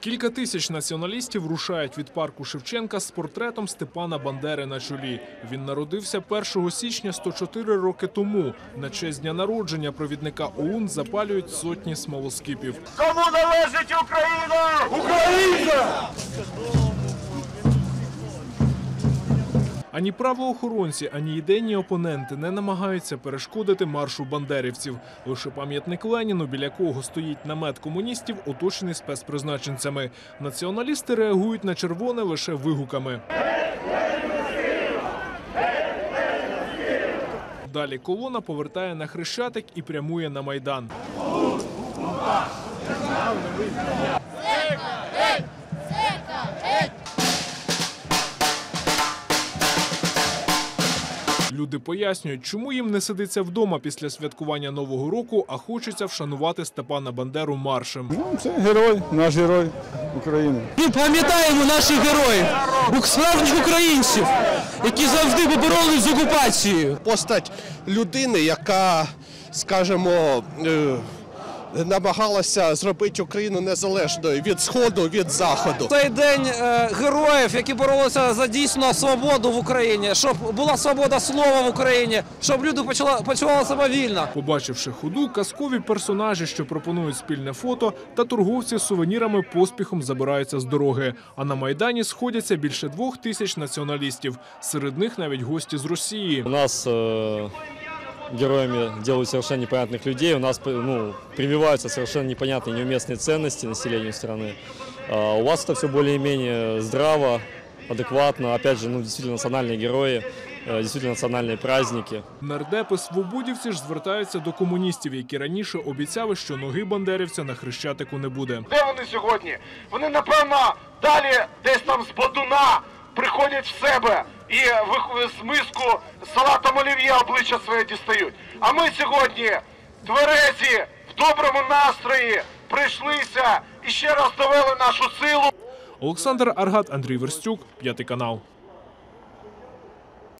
Кілька тисяч націоналістів рушають від парку Шевченка з портретом Степана Бандери на чолі. Він народився 1 січня 104 роки тому. На честь дня народження провідника ОУН запалюють сотні смолоскипів. Кому належить Україна? Україна! Ані правоохоронці, ані ідейні опоненти не намагаються перешкодити маршу бандерівців. Лише пам'ятник Леніну, біля якого стоїть намет комуністів, оточений спецпризначенцями. Націоналісти реагують на червоне лише вигуками. Далі колона повертає на хрещатик і прямує на майдан. Люди пояснюють, чому їм не сидиться вдома після святкування Нового року, а хочеться вшанувати Степана Бандеру маршем. Ну, це герой, наш герой України. Ми пам'ятаємо наших героїв, справжніх українців, які завжди поборолись з окупацією. постать людини, яка, скажімо, е, намагалася зробити Україну незалежною від сходу, від заходу. Цей день е, героїв, які боролися за дійсно свободу в Україні, щоб була свобода слова в Україні, щоб люди почала почували себе вільно. Побачивши ходу, казкові персонажі, що пропонують спільне фото, та торговці з сувенірами поспіхом забираються з дороги. А на майдані сходяться більше двох тисяч націоналістів. Серед них навіть гості з Росії. У нас э, героями делают совершенно непонятных людей, у нас ну, прививаются совершенно непонятные, неуместные ценности населению страны. А у вас это все более-менее здраво, адекватно, опять же, ну, действительно национальные герои, э, действительно национальные праздники. Нардепи свободівці ж звертаються до комуністів, які раніше обіцяли, що ноги бандерівця на хрещатику не буде. Де вони сьогодні? Вони, напевно, далі десь там з Бодуна приходять в себе і з миску салатом олів'є обличчя своє дістають. А ми сьогодні тверезі, в доброму настрої, прийшлися і ще раз довели нашу силу. Олександр Аргат, Андрій Верстюк, п'ятий канал.